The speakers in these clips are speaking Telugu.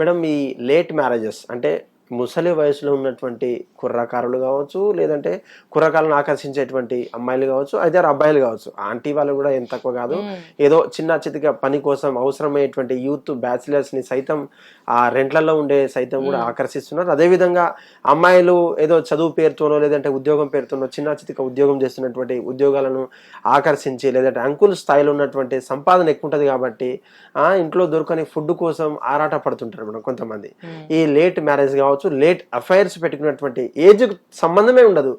మేడం ఈ లేట్ మ్యారేజెస్ అంటే ముసలి వయసులో ఉన్నటువంటి కుర్రకారులు కావచ్చు లేదంటే కుర్రకారులను ఆకర్షించేటువంటి అమ్మాయిలు కావచ్చు అయితే అబ్బాయిలు కావచ్చు. ఆంటీ వాళ్ళు కూడా ఏం తక్కువ కాదు. ఏదో చిన్న చితిక పని కోసం అవసరమయ్యేటువంటి యూత్ బ్యాచిలర్స్ని సైతం ఆ రెంట్లలో ఉండే సైతం కూడా ఆకర్షిస్తున్నారు. అదేవిధంగా అమ్మాయిలు ఏదో చదువు పేరుతోనో లేదంటే ఉద్యోగం పేరుతోనో చిన్న చితిక ఉద్యోగం చేస్తున్నటువంటి ఉద్యోగాలను ఆకర్షించి లేదంటే అంకుల్ స్థాయిలో ఉన్నటువంటి సంపాదన ఎక్కువ ఉంటుంది కాబట్టి ఆ ఇంట్లో దొరకని ఫుడ్ కోసం ఆరాట పడుతుంటారు మేడం కొంతమంది. ఈ లేట్ మ్యారేజ్ కావచ్చు లేట్ అఫైర్స్ పెట్టుకున్నటువంటి ఏజ్ సంబంధమే ఉండదు.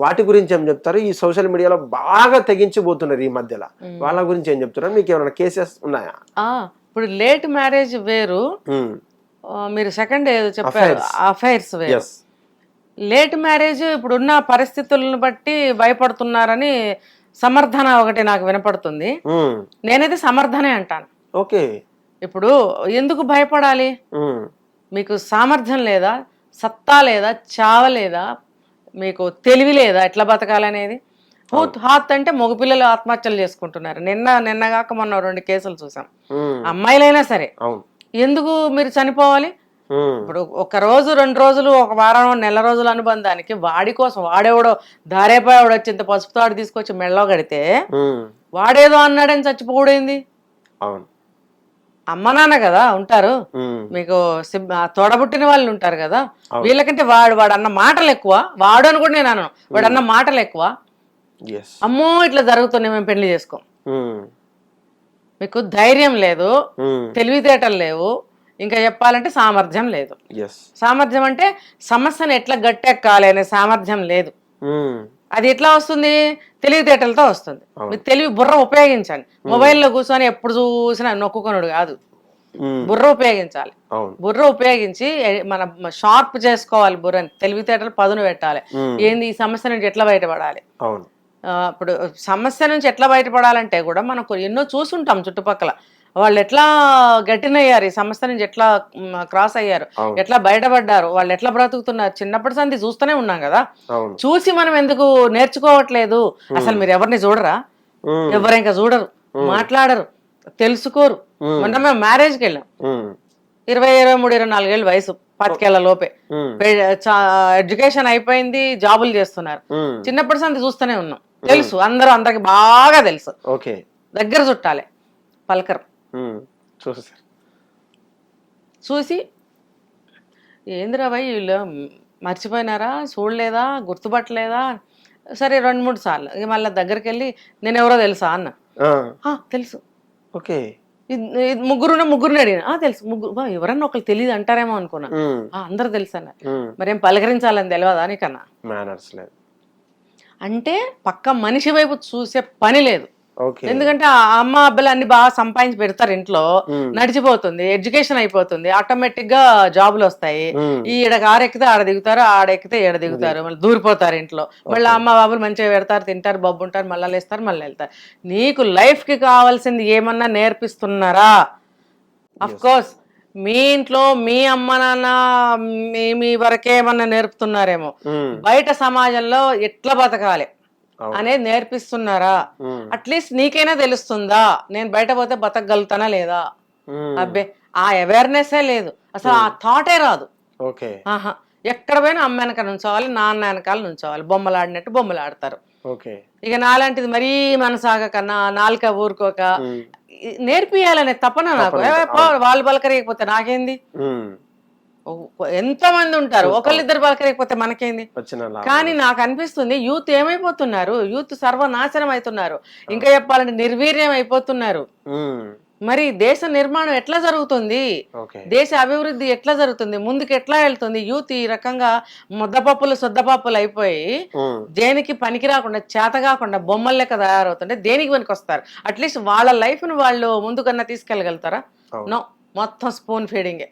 వాటి గురించి ఏం చెప్తారు? ఈ సోషల్ మీడియాలో బాగా తెగించిపోతున్నారు ఈ మధ్యలో. వాళ్ళ గురించి ఏం చెప్తున్నారు? మీకు ఏమైనా కేసెస్ ఉన్నాయా? ఇప్పుడు లేట్ మ్యారేజ్ వేరు. మీరు సెకండ్ ఏదో చెప్పారు. అఫైర్స్ వేరు. లేట్ మ్యారేజ్ ఇప్పుడున్న పరిస్థితులను బట్టి భయపడుతున్నారని సమర్థన ఒకటి నాకు వినపడుతుంది. నేనైతే సమర్థనే అంటాను. ఓకే. ఇప్పుడు ఎందుకు భయపడాలి? మీకు సామర్థ్యం లేదా? సత్తా లేదా చావ లేదా మీకు తెలివి లేదా ఎట్లా బతకాలనేది? హూత్ హాత్ అంటే మగపిల్లలు ఆత్మహత్యలు చేసుకుంటున్నారు. నిన్న నిన్నగాక మొన్న రెండు కేసులు చూసాం. అమ్మాయిలైనా సరే. ఎందుకు మీరు చనిపోవాలి? ఇప్పుడు ఒక రోజు రెండు రోజులు ఒక వారం నెల రోజుల అనుబంధానికి వాడి కోసం వాడెవడో దారేపాయవాడు వచ్చి ఇంత పసుపు తాడు తీసుకొచ్చి మెళ్ళలో కడితే వాడేదో అన్నాడని చచ్చిపోడైంది అవును. అమ్మ నాన్న కదా ఉంటారు. మీకు తోడబుట్టిన వాళ్ళు ఉంటారు కదా. వీళ్ళకంటే వాడు వాడు అన్న మాటలు ఎక్కువ. వాడు అని కూడా నేను అన్నాను వాడు అన్న మాటలు ఎక్కువ. అమ్మో ఇట్లా జరుగుతున్నాయి మేము పెళ్ళి చేసుకోం. మీకు ధైర్యం లేదు. తెలివితేటలు లేవు. ఇంకా చెప్పాలంటే సామర్థ్యం లేదు. సామర్థ్యం అంటే సమస్యను ఎట్లా గట్టెక్కాలి అనే సామర్థ్యం లేదు. అది ఎట్లా వస్తుంది? తెలివితేటలతో వస్తుంది. తెలివి బుర్ర ఉపయోగించండి. మొబైల్లో కూర్చొని ఎప్పుడు చూసినా నొక్కుకొనుడు కాదు. బుర్ర ఉపయోగించాలి. బుర్ర ఉపయోగించి మన షార్ప్ చేసుకోవాలి బుర్రని. తెలివితేటలు పదును పెట్టాలి. ఏంది? ఈ సమస్య నుంచి ఎట్లా బయటపడాలి? ఇప్పుడు సమస్య నుంచి ఎట్లా బయటపడాలంటే కూడా మనకు ఎన్నో చూసుంటాం చుట్టుపక్కల. వాళ్ళు ఎట్లా గట్టినయ్యారు ఈ సమస్య నుంచి ఎట్లా క్రాస్ అయ్యారు. ఎట్లా బయటపడ్డారు వాళ్ళు ఎట్లా బ్రతుకుతున్నారు చిన్నప్పటి సంది చూస్తూనే ఉన్నాం కదా. చూసి మనం ఎందుకు నేర్చుకోవట్లేదు? అసలు మీరు ఎవరిని చూడరా? ఎవరు ఇంకా చూడరు మాట్లాడరు తెలుసుకోరు. మొన్న మేము మ్యారేజ్కి వెళ్ళాం. ఇరవై ఇరవై మూడు ఇరవై నాలుగేళ్ళు వయసు పాతికేళ్ళ లోపే. ఎడ్యుకేషన్ అయిపోయింది జాబులు చేస్తున్నారు. చిన్నప్పటి సంది చూస్తూనే ఉన్నాం. తెలుసు అందరూ అందరికి బాగా తెలుసు. దగ్గర చుట్టాలే పలకరు. చూసారు చూసి ఏందిరా భయ్ వీళ్ళు మర్చిపోయినారా? చూడలేదా? గుర్తుపట్టలేదా? సరే రెండు మూడు సార్లు. ఇక మళ్ళీ దగ్గరికి వెళ్ళి నేను ఎవరో తెలుసా? అన్న. ఆ, "ఆ, తెలుసు. ఓకే. ముగ్గురున్న ముగ్గురిని అడిగిన. "ఆ, తెలుసు. ముగ్గురు ఎవరన్నా ఒకరు తెలియదు అంటారేమో అనుకున్నా. ఉమ్, "ఆ, అందరు తెలుసు అన్న. మరేం పలకరించాలని తెలియదా నీకన్నా? మేనర్స్ లేదు. అంటే పక్క మనిషి వైపు చూసే పని లేదు. ఎందుకంటే ఆ అమ్మ అబ్బాయిలు అన్ని బాగా సంపాదించి పెడతారు ఇంట్లో. నడిచిపోతుంది ఎడ్యుకేషన్ అయిపోతుంది ఆటోమేటిక్గా జాబులు వస్తాయి. ఈ ఈడ ఆరెక్కితే ఆడ దిగుతారు ఆడ ఎక్కితే ఈడ దిగుతారు. మళ్ళీ దూరిపోతారు ఇంట్లో. మళ్ళీ అమ్మ బాబులు మంచిగా పెడతారు తింటారు బొబ్బు ఉంటారు మళ్ళీ లేస్తారు మళ్ళీ వెళ్తారు. నీకు లైఫ్కి కావాల్సింది ఏమన్నా నేర్పిస్తున్నారా? అఫ్ కోర్స్ మీ ఇంట్లో మీ అమ్మ నాన్న మీ మీ వరకే ఏమన్నా నేర్పుతున్నారేమో. బయట సమాజంలో ఎట్లా బతకాలి. అనేది నేర్పిస్తున్నారా? అట్లీస్ట్ నీకైనా తెలుస్తుందా? నేను బయట పోతే బతకగలుగుతానా లేదా? అబ్బే ఆ అవేర్నెస్సే లేదు. అసలు ఆ థాటే రాదు. ఓకే. ఆహా ఎక్కడ పోయినా అమ్మ వెనక నుంచోవాలి నాన్న వెనకాల నుంచోవాలి. బొమ్మలు ఆడినట్టు బొమ్మలు ఆడతారు ఓకే. ఇక నాలాంటిది మరీ మనసాగ కన్నా నాలుక ఊరుకోక నేర్పియాలనే తపన నాకు. వాళ్ళు పలకరియకపోతే నాకేంది? ఉమ్, ఓ- ఎంతో మంది ఉంటారు ఒకళ్ళిద్దరు పలకరియకపోతే మనకేంది. కానీ నాకు అనిపిస్తుంది యూత్ ఏమైపోతున్నారు? యూత్ సర్వనాశనం అవుతున్నారు ఇంకా చెప్పాలంటే నిర్వీర్యం అయిపోతున్నారు మరి దేశ నిర్మాణం ఎట్లా జరుగుతుంది? దేశ అభివృద్ధి ఎట్లా జరుగుతుంది? ముందుకు ఎట్లా వెళ్తుంది? యూత్ ఈ రకంగా ముద్దపప్పులు శుద్ధపప్పులు అయిపోయి దేనికి పనికి రాకుండా చేత కాకుండా బొమ్మల లెక్క తయారవుతుంటే దేనికి పనికి వస్తారు? అట్లీస్ట్ వాళ్ళ లైఫ్ను వాళ్ళు ముందుకన్నా తీసుకెళ్ళగలుగుతారా. నో మొత్తం స్పూన్ ఫీడింగే.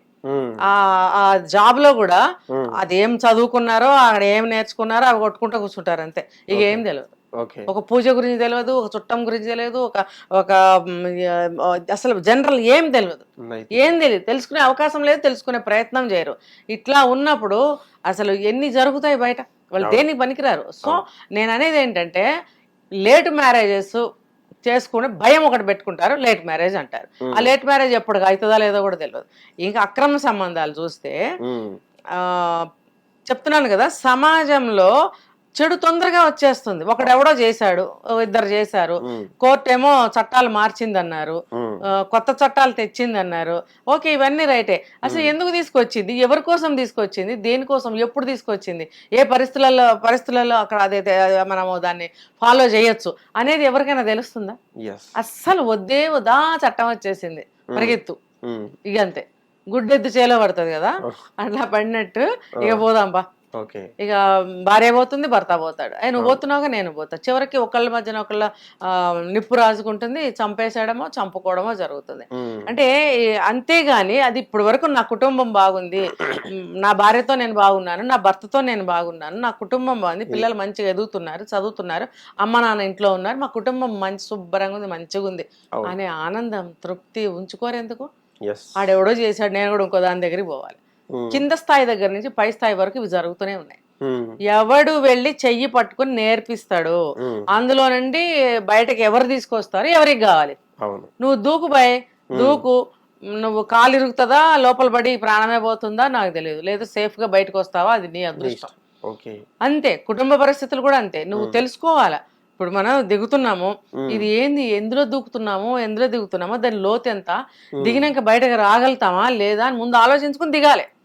ఆ ఆ జాబ్లో కూడా అది ఏం చదువుకున్నారో అక్కడ ఏం నేర్చుకున్నారో అవి కొట్టుకుంటూ కూర్చుంటారు అంతే. ఇక ఏం తెలియదు ఒక పూజ గురించి తెలియదు ఒక చుట్టం గురించి తెలియదు ఒక ఒక అసలు జనరల్ ఏం తెలియదు. ఏం తెలియదు తెలుసుకునే అవకాశం లేదు తెలుసుకునే ప్రయత్నం చేయరు. ఇట్లా ఉన్నప్పుడు అసలు ఎన్ని జరుగుతాయి బయట? వాళ్ళు దేనికి పనికిరారు? సో నేను అనేది ఏంటంటే లేట్ మ్యారేజెస్ చేసుకుని భయం ఒకటి పెట్టుకుంటారు లేట్ మ్యారేజ్ అంటారు. ఆ లేట్ మ్యారేజ్ ఎప్పుడు అవుతుందా లేదో కూడా తెలియదు ఇంకా అక్రమ సంబంధాలు చూస్తే చెప్తున్నాను కదా సమాజంలో చెడు తొందరగా వచ్చేస్తుంది. ఒకడెవడో చేశాడు ఇద్దరు చేశారు. కోర్టు ఏమో చట్టాలు మార్చిందన్నారు. కొత్త చట్టాలు తెచ్చిందన్నారు. ఓకే ఇవన్నీ రైటే. అసలు ఎందుకు తీసుకొచ్చింది? ఎవరి కోసం తీసుకొచ్చింది? దేనికోసం ఎప్పుడు తీసుకొచ్చింది? ఏ పరిస్థితులలో పరిస్థితులలో అక్కడ అదైతే మనము దాన్ని ఫాలో చేయొచ్చు అనేది ఎవరికైనా తెలుస్తుందా. అస్సలు వద్దే వదా చట్టం వచ్చేసింది. పరిగెత్తు. ఇక అంతే గుడ్డెద్దు చేలో పడుతుంది కదా? అట్లా పడినట్టు ఇక ఓకే ఇక భార్య పోతుంది భర్త పోతాడు. నువ్వు పోతున్నావుగా నేను పోతా. చివరికి ఒకళ్ళ మధ్యన ఒకళ్ళ నిప్పు రాజుకుంటుంది చంపేసేయడమో చంపుకోవడమో జరుగుతుంది. అంటే అంతేగాని అది ఇప్పటి వరకు నా కుటుంబం బాగుంది. నా భార్యతో నేను బాగున్నాను నా భర్తతో నేను బాగున్నాను నా కుటుంబం బాగుంది పిల్లలు మంచిగా ఎదుగుతున్నారు చదువుతున్నారు అమ్మ నాన్న ఇంట్లో ఉన్నారు మా కుటుంబం మంచి శుభ్రంగా ఉంది మంచిగా ఉంది. అనే ఆనందం తృప్తి ఉంచుకోరెందుకు ఎస్ ఆడెవడో చేశాడు నేను కూడా ఇంకో దాని దగ్గరికి పోవాలి. కింద స్థాయి దగ్గర నుంచి పై స్థాయి వరకు ఇవి జరుగుతూనే ఉన్నాయి. ఎవడు వెళ్ళి చెయ్యి పట్టుకుని నేర్పిస్తాడు అందులో నుండి బయటకు ఎవరు తీసుకొస్తారు ఎవరికి కావాలి? నువ్వు దూకు బాయ్ దూకు. నువ్వు కాలు ఇరుగుతుందా లోపల పడి ప్రాణమే పోతుందా నాకు తెలియదు. లేదు సేఫ్గా బయటకు వస్తావా అది నీ అదృష్టం. అంతే. కుటుంబ పరిస్థితులు కూడా అంతే. నువ్వు తెలుసుకోవాలా? ఇప్పుడు మనం దిగుతున్నాము. ఇది ఏంది? ఎందులో దూకుతున్నాము? ఎందులో దిగుతున్నామో? దాని లోతు ఎంత? దిగినాక బయటకు రాగలుగుతామా? లేదా అని ముందు ఆలోచించుకుని దిగాలి.